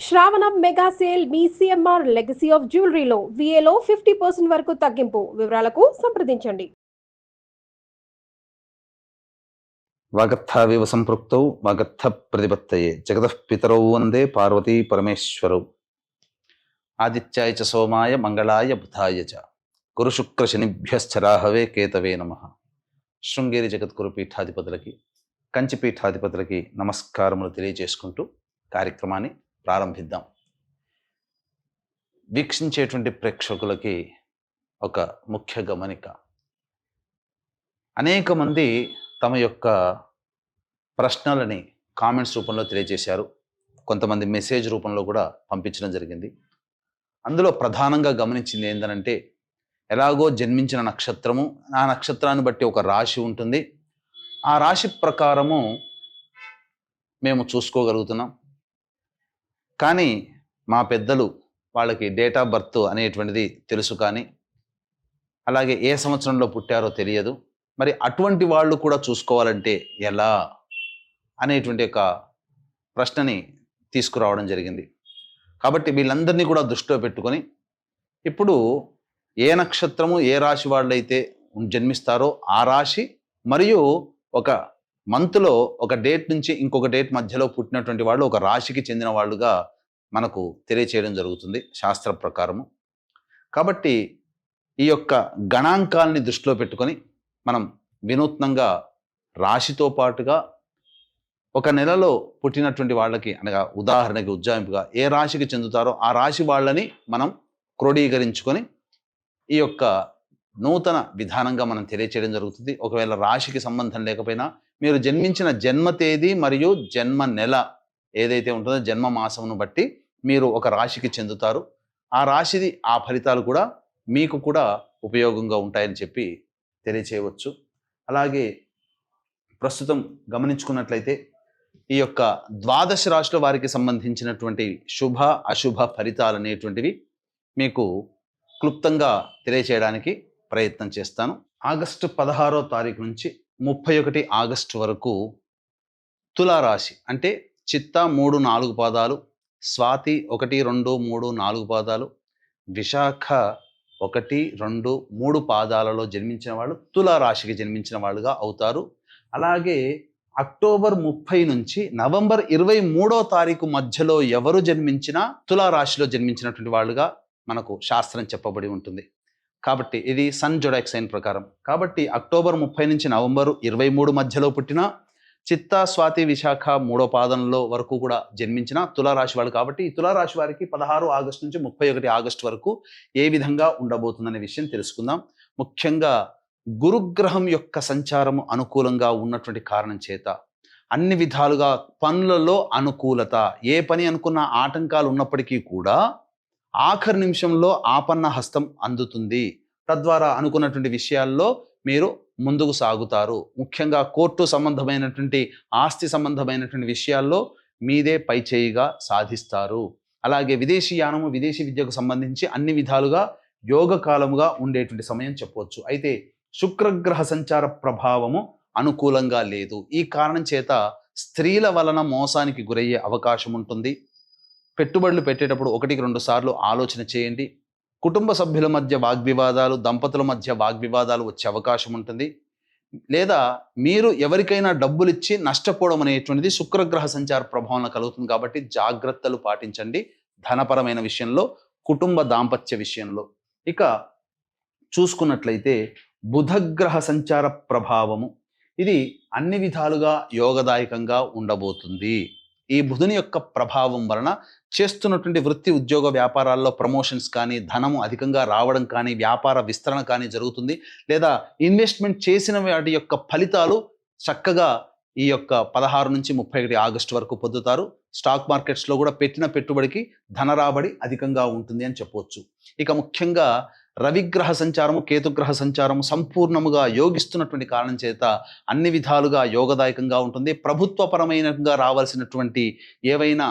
శ్రావణం mega sale మీ CMR legacy of జ్యువెలరీలో విఏలో ఫిఫ్టీ పర్సెంట్ వరకు తగ్గింపు వివరాలకు సంప్రదించండి. వాగర్థావివ సంపృక్తౌ వాగర్థ ప్రతిపత్తయే. జగతః పితరౌ వందే పార్వతీ పరమేశ్వరౌ. ఆదిత్యాయ చ సోమాయ మంగళాయ బుధాయ చ. గురు శుక్ర శనిభ్యశ్చరాహవే కేతవే నమ. శృంగేరి జగద్గురు పీఠాధిపతులకి కంచి పీఠాధిపతులకి నమస్కారములు తెలియజేసుకుంటూ కార్యక్రమాన్ని ప్రారంభిద్దాం. వీక్షించేటువంటి ప్రేక్షకులకి ఒక ముఖ్య గమనిక. అనేక మంది తమ యొక్క ప్రశ్నలని కామెంట్స్ రూపంలో తెలియజేశారు. కొంతమంది మెసేజ్ రూపంలో కూడా పంపించడం జరిగింది. అందులో ప్రధానంగా గమనించింది ఏంటంటే ఎలాగో జన్మించిన నక్షత్రము ఆ నక్షత్రాన్ని బట్టి ఒక రాశి ఉంటుంది. ఆ రాశి ప్రకారము మేము చూసుకోగలుగుతున్నాం. కానీ మా పెద్దలు వాళ్ళకి డేట్ ఆఫ్ బర్త్ అనేటువంటిది తెలుసు కానీ అలాగే ఏ సంవత్సరంలో పుట్టారో తెలియదు. మరి అటువంటి వాళ్ళు కూడా చూసుకోవాలంటే ఎలా అనేటువంటి ఒక ప్రశ్నని తీసుకురావడం జరిగింది. కాబట్టి వీళ్ళందరినీ కూడా దృష్టిలో పెట్టుకొని ఇప్పుడు ఏ నక్షత్రము ఏ రాశి వాళ్ళైతే జన్మిస్తారో ఆ రాశి మరియు ఒక మంత్లో ఒక డేట్ నుంచి ఇంకొక డేట్ మధ్యలో పుట్టినటువంటి వాళ్ళు ఒక రాశికి చెందిన వాళ్ళుగా మనకు తెలియచేయడం జరుగుతుంది శాస్త్ర ప్రకారము. కాబట్టి ఈ యొక్క గణాంకాల్ని దృష్టిలో పెట్టుకొని మనం వినూత్నంగా రాశితో పాటుగా ఒక నెలలో పుట్టినటువంటి వాళ్ళకి అనగా ఉదాహరణకి ఉజ్జాయింపుగా ఏ రాశికి చెందుతారో ఆ రాశి వాళ్ళని మనం క్రోడీకరించుకొని ఈ యొక్క నూతన విధానంగా మనం తెలియచేయడం జరుగుతుంది. ఒకవేళ రాశికి సంబంధం లేకపోయినా మీరు జన్మించిన జన్మ తేదీ మరియు జన్మ నెల ఏదైతే ఉంటుందో జన్మ మాసమును బట్టి మీరు ఒక రాశికి చెందుతారు. ఆ రాశిది ఆ ఫలితాలు కూడా మీకు కూడా ఉపయోగంగా ఉంటాయని చెప్పి తెలియచేయవచ్చు. అలాగే ప్రస్తుతం గమనించుకున్నట్లయితే ఈ యొక్క ద్వాదశ రాశుల వారికి సంబంధించినటువంటి శుభ అశుభ ఫలితాలు అనేటువంటివి మీకు క్లుప్తంగా తెలియచేయడానికి ప్రయత్నం చేస్తాను. ఆగస్టు పదహారో తారీఖు నుంచి ముప్పై ఒకటి ఆగస్టు వరకు తులారాశి. అంటే చిత్త మూడు నాలుగు పాదాలు స్వాతి ఒకటి రెండు మూడు నాలుగు పాదాలు విశాఖ ఒకటి రెండు మూడు పాదాలలో జన్మించిన వాళ్ళు తులారాశికి జన్మించిన వాళ్ళుగా అవుతారు. అలాగే అక్టోబర్ ముప్పై నుంచి నవంబర్ ఇరవై మూడో తారీఖు మధ్యలో ఎవరు జన్మించినా తులారాశిలో జన్మించినటువంటి వాళ్ళుగా మనకు శాస్త్రం చెప్పబడి ఉంటుంది. కాబట్టి ఇది సన్ జొడాక్ సైన్ ప్రకారం. కాబట్టి అక్టోబర్ ముప్పై నుంచి నవంబర్ ఇరవై మూడు మధ్యలో పుట్టిన చిత్త స్వాతి విశాఖ మూడో పాదంలో వరకు కూడా జన్మించిన తులారాశి వాళ్ళు కాబట్టి ఈ తులారాశి వారికి పదహారు ఆగస్టు నుంచి ముప్పై ఒకటి ఆగస్టు వరకు ఏ విధంగా ఉండబోతుందనే విషయం తెలుసుకుందాం. ముఖ్యంగా గురుగ్రహం యొక్క సంచారము అనుకూలంగా ఉన్నటువంటి కారణం చేత అన్ని విధాలుగా పనులలో అనుకూలత. ఏ పని అనుకున్న ఆటంకాలు ఉన్నప్పటికీ కూడా ఆఖరి నిమిషంలో ఆపన్న హస్తం అందుతుంది. తద్వారా అనుకున్నటువంటి విషయాల్లో మీరు ముందుకు సాగుతారు. ముఖ్యంగా కోర్టు సంబంధమైనటువంటి ఆస్తి సంబంధమైనటువంటి విషయాల్లో మీదే పైచేయిగా సాధిస్తారు. అలాగే విదేశీ యానము విదేశీ విద్యకు సంబంధించి అన్ని విధాలుగా యోగ కాలముగా ఉండేటువంటి సమయం చెప్పవచ్చు అయితే శుక్రగ్రహ సంచార ప్రభావము అనుకూలంగా లేదు. ఈ కారణం చేత స్త్రీల వలన మోసానికి గురయ్యే అవకాశం ఉంటుంది. పెట్టుబడులు పెట్టేటప్పుడు ఒకటికి రెండు సార్లు ఆలోచన చేయండి. కుటుంబ సభ్యుల మధ్య వాగ్వివాదాలు దంపతుల మధ్య వాగ్వివాదాలు వచ్చే అవకాశం ఉంటుంది. లేదా మీరు ఎవరికైనా డబ్బులు ఇచ్చి నష్టపోవడం అనేటువంటిది శుక్రగ్రహ సంచార ప్రభావం కలుగుతుంది కాబట్టి జాగ్రత్తలు పాటించండి. ధనపరమైన విషయంలో కుటుంబ దాంపత్య విషయంలో. ఇక చూసుకున్నట్లయితే బుధగ్రహ సంచార ప్రభావము. ఇది అన్ని విధాలుగా యోగదాయకంగా ఉండబోతుంది. ఈ బుధుని యొక్క ప్రభావం వలన చేస్తున్నటువంటి వృత్తి ఉద్యోగ వ్యాపారాల్లో ప్రమోషన్స్ కానీ ధనము అధికంగా రావడం కానీ వ్యాపార విస్తరణ కానీ జరుగుతుంది. లేదా ఇన్వెస్ట్మెంట్ చేసిన వాటి యొక్క ఫలితాలు చక్కగా ఈ యొక్క పదహారు నుంచి ముప్పై ఒకటి ఆగస్టు వరకు పొందుతారు. స్టాక్ మార్కెట్స్లో కూడా పెట్టిన పెట్టుబడికి ధన రాబడి అధికంగా ఉంటుంది అని చెప్పవచ్చు ఇక ముఖ్యంగా రవిగ్రహ సంచారము కేతుగ్రహ సంచారము సంపూర్ణముగా యోగిస్తున్నటువంటి కారణం చేత అన్ని విధాలుగా యోగదాయకంగా ఉంటుంది. ప్రభుత్వపరమైనగా రావాల్సినటువంటి ఏవైనా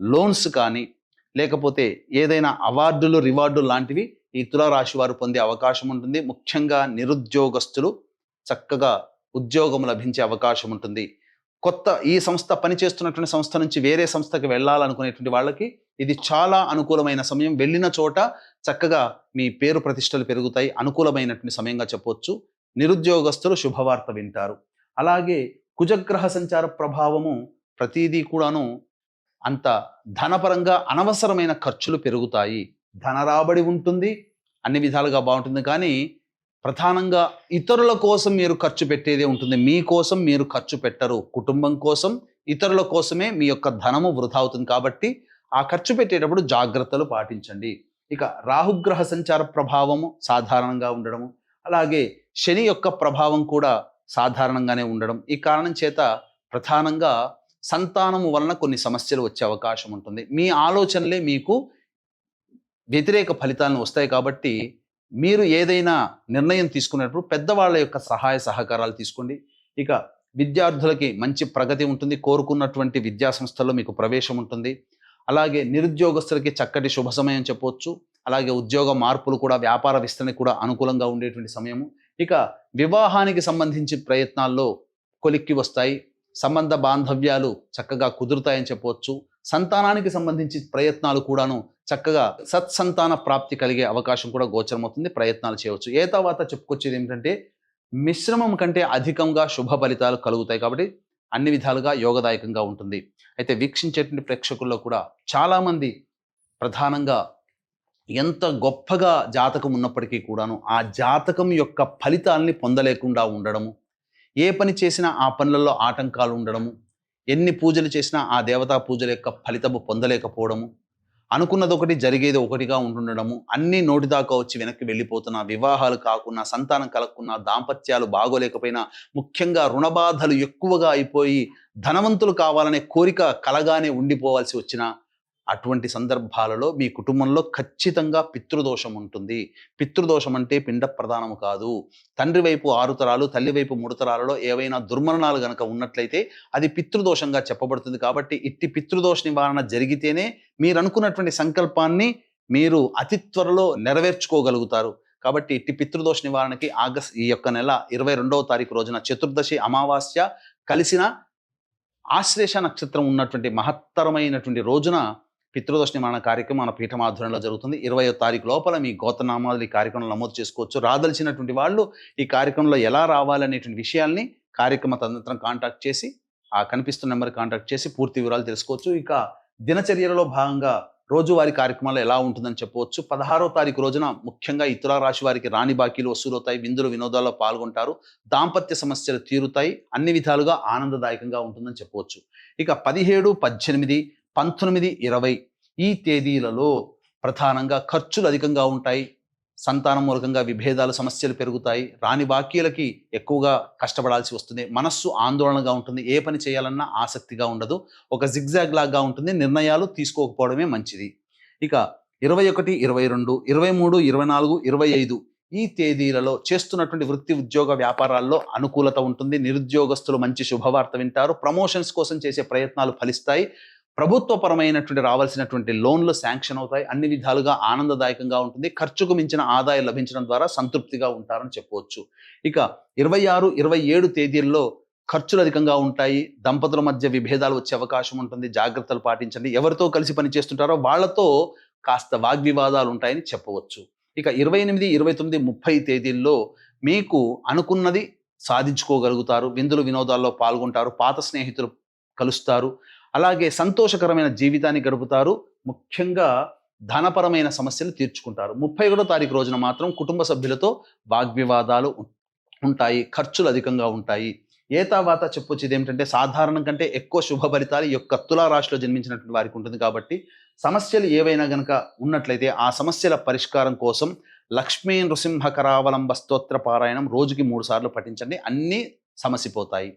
లోన్స్ కానీ లేకపోతే ఏదైనా అవార్డులు రివార్డులు లాంటివి ఈ తులారాశి వారు పొందే అవకాశం ఉంటుంది. ముఖ్యంగా నిరుద్యోగస్తులు చక్కగా ఉద్యోగం లభించే అవకాశం ఉంటుంది. కొత్త ఈ సంస్థ పనిచేస్తున్నటువంటి సంస్థ నుంచి వేరే సంస్థకి వెళ్ళాలనుకునేటువంటి వాళ్ళకి ఇది చాలా అనుకూలమైన సమయం. వెళ్ళిన చోట చక్కగా మీ పేరు ప్రతిష్టలు పెరుగుతాయి. అనుకూలమైనటువంటి సమయంగా చెప్పొచ్చు. నిరుద్యోగస్తులు శుభవార్త వింటారు. అలాగే కుజగ్రహ సంచార ప్రభావము ప్రతిదీ కూడాను అంత ధనపరంగా అనవసరమైన ఖర్చులు పెరుగుతాయి. ధన రాబడి ఉంటుంది. అన్ని విధాలుగా బాగుంటుంది. కానీ ప్రధానంగా ఇతరుల కోసం మీరు ఖర్చు పెట్టేదే ఉంటుంది. మీకోసం మీరు ఖర్చు పెట్టరు. కుటుంబం కోసం ఇతరుల కోసమే మీ యొక్క ధనము వృధా అవుతుంది కాబట్టి ఆ ఖర్చు పెట్టేటప్పుడు జాగ్రత్తలు పాటించండి. ఇక రాహుగ్రహ సంచార ప్రభావము సాధారణంగా ఉండడము అలాగే శని యొక్క ప్రభావం కూడా సాధారణంగానే ఉండడం ఈ కారణం చేత ప్రధానంగా సంతానము వలన కొన్ని సమస్యలు వచ్చే అవకాశం ఉంటుంది. మీ ఆలోచనలే మీకు వ్యతిరేక ఫలితాలను వస్తాయి కాబట్టి మీరు ఏదైనా నిర్ణయం తీసుకునేటప్పుడు పెద్దవాళ్ళ యొక్క సహాయ సహకారాలు తీసుకోండి. ఇక విద్యార్థులకి మంచి ప్రగతి ఉంటుంది. కోరుకున్నటువంటి విద్యా సంస్థల్లో మీకు ప్రవేశం ఉంటుంది. అలాగే నిరుద్యోగస్తులకి చక్కటి శుభ సమయం చెప్పవచ్చు. అలాగే ఉద్యోగ మార్పులు కూడా వ్యాపార విస్తరణ కూడా అనుకూలంగా ఉండేటువంటి సమయము. ఇక వివాహానికి సంబంధించి ప్రయత్నాల్లో కొలిక్కి వస్తాయి. సంబంధ బాంధవ్యాలు చక్కగా కుదురుతాయని చెప్పవచ్చు. సంతానానికి సంబంధించి ప్రయత్నాలు కూడాను చక్కగా సత్సంతాన ప్రాప్తి కలిగే అవకాశం కూడా గోచరమవుతుంది. ప్రయత్నాలు చేయవచ్చు. ఏ తర్వాత చెప్పుకొచ్చేది ఏమిటంటే మిశ్రమం కంటే అధికంగా శుభ ఫలితాలు కలుగుతాయి కాబట్టి అన్ని విధాలుగా యోగదాయకంగా ఉంటుంది. అయితే వీక్షించేటువంటి ప్రేక్షకుల్లో కూడా చాలామంది ప్రధానంగా ఎంత గొప్పగా జాతకం ఉన్నప్పటికీ కూడాను ఆ జాతకం యొక్క ఫలితాల్ని పొందలేకుండా ఉండడము ఏ పని చేసినా ఆ పనులలో ఆటంకాలు ఉండడము ఎన్ని పూజలు చేసినా ఆ దేవతా పూజల యొక్క ఫలితము పొందలేకపోవడము అనుకున్నది ఒకటి జరిగేది ఒకటిగా ఉంటుండడము అన్నీ నోటి దాకా వచ్చి వెనక్కి వెళ్ళిపోతున్నా వివాహాలు కాకున్నా సంతానం కలగకున్నా దాంపత్యాలు బాగోలేకపోయినా ముఖ్యంగా రుణబాధలు ఎక్కువగా అయిపోయి ధనవంతులు కావాలనే కోరిక కలగానే ఉండిపోవాల్సి వచ్చినా అటువంటి సందర్భాలలో మీ కుటుంబంలో ఖచ్చితంగా పితృదోషం ఉంటుంది. పితృదోషం అంటే పిండ ప్రధానము కాదు. తండ్రి వైపు ఆరు తరాలు తల్లి వైపు మూడు తరాలలో ఏవైనా దుర్మరణాలు గనక ఉన్నట్లయితే అది పితృదోషంగా చెప్పబడుతుంది కాబట్టి ఇట్టి పితృదోష నివారణ జరిగితేనే మీరు అనుకున్నటువంటి సంకల్పాన్ని మీరు అతి త్వరలో నెరవేర్చుకోగలుగుతారు. కాబట్టి ఇట్టి పితృదోష నివారణకి ఆగస్ట్ ఈ యొక్క నెల ఇరవై రెండవ తారీఖు రోజున చతుర్దశి అమావాస్య కలిసిన ఆశ్లేష నక్షత్రం ఉన్నటువంటి మహత్తరమైనటువంటి రోజున పితృదోష నివారణ కార్యక్రమం మన పీఠం ఆధ్వర్యంలో జరుగుతుంది. ఇరవై తారీఖు లోపల మీ గోతనామాలు ఈ కార్యక్రమంలో నమోదు చేసుకోవచ్చు. రాదలిచినటువంటి వాళ్ళు ఈ కార్యక్రమంలో ఎలా రావాలనేటువంటి విషయాల్ని కార్యక్రమ తదనంతరం కాంటాక్ట్ చేసి ఆ కనిపిస్తున్న నెంబర్ కాంటాక్ట్ చేసి పూర్తి వివరాలు తెలుసుకోవచ్చు. ఇక దినచర్యలలో భాగంగా రోజువారీ కార్యక్రమాలు ఎలా ఉంటుందని చెప్పవచ్చు. పదహారో తారీఖు రోజున ముఖ్యంగా ఈ రాశి వారికి రాణి బాకీలు వసూలవుతాయి. విందులు వినోదాల్లో పాల్గొంటారు. దాంపత్య సమస్యలు తీరుతాయి. అన్ని విధాలుగా ఆనందదాయకంగా ఉంటుందని చెప్పవచ్చు. ఇక పదిహేడు పద్దెనిమిది పంతొమ్మిది ఇరవై ఈ తేదీలలో ప్రధానంగా ఖర్చులు అధికంగా ఉంటాయి. సంతానం మూలకంగా విభేదాలు సమస్యలు పెరుగుతాయి. రాని బాకీలకి ఎక్కువగా కష్టపడాల్సి వస్తుంది. మనస్సు ఆందోళనగా ఉంటుంది. ఏ పని చేయాలన్నా ఆసక్తిగా ఉండదు. ఒక జిగ్జాగ్ లాగా ఉంటుంది. నిర్ణయాలు తీసుకోకపోవడమే మంచిది. ఇక ఇరవై ఒకటి ఇరవై రెండు ఇరవై మూడు ఇరవై నాలుగు ఇరవై ఐదు ఈ తేదీలలో చేస్తున్నటువంటి వృత్తి ఉద్యోగ వ్యాపారాల్లో అనుకూలత ఉంటుంది. నిరుద్యోగస్తులు మంచి శుభవార్త వింటారు. ప్రమోషన్స్ కోసం చేసే ప్రయత్నాలు ఫలిస్తాయి. ప్రభుత్వపరమైనటువంటి రావాల్సినటువంటి లోన్లు శాంక్షన్ అవుతాయి. అన్ని విధాలుగా ఆనందదాయకంగా ఉంటుంది. ఖర్చుకు మించిన ఆదాయం లభించడం ద్వారా సంతృప్తిగా ఉంటారని చెప్పవచ్చు. ఇక ఇరవై ఆరు ఇరవై ఏడు తేదీల్లో ఖర్చులు అధికంగా ఉంటాయి. దంపతుల మధ్య విభేదాలు వచ్చే అవకాశం ఉంటుంది. జాగ్రత్తలు పాటించండి. ఎవరితో కలిసి పని చేస్తుంటారో వాళ్ళతో కాస్త వాగ్వివాదాలు ఉంటాయని చెప్పవచ్చు. ఇక ఇరవై ఎనిమిది ఇరవై తొమ్మిది ముప్పై తేదీల్లో మీకు అనుకున్నది సాధించుకోగలుగుతారు. విందులు వినోదాల్లో పాల్గొంటారు. పాత స్నేహితులు కలుస్తారు. అలాగే సంతోషకరమైన జీవితాన్ని గడుపుతారు. ముఖ్యంగా ధనపరమైన సమస్యలు తీర్చుకుంటారు. ముప్పై ఒకటో తారీఖు రోజున మాత్రం కుటుంబ సభ్యులతో వాగ్వివాదాలు ఉంటాయి. ఖర్చులు అధికంగా ఉంటాయి. ఏ చెప్పొచ్చేది ఏమిటంటే సాధారణం కంటే ఎక్కువ శుభ ఫలితాలు ఈ యొక్క తులా రాశిలో జన్మించినటువంటి వారికి ఉంటుంది కాబట్టి సమస్యలు ఏవైనా గనక ఉన్నట్లయితే ఆ సమస్యల పరిష్కారం కోసం లక్ష్మీ నృసింహ కరావలంబ స్తోత్ర పారాయణం రోజుకి మూడు సార్లు పఠించండి. అన్నీ సమసిపోతాయి.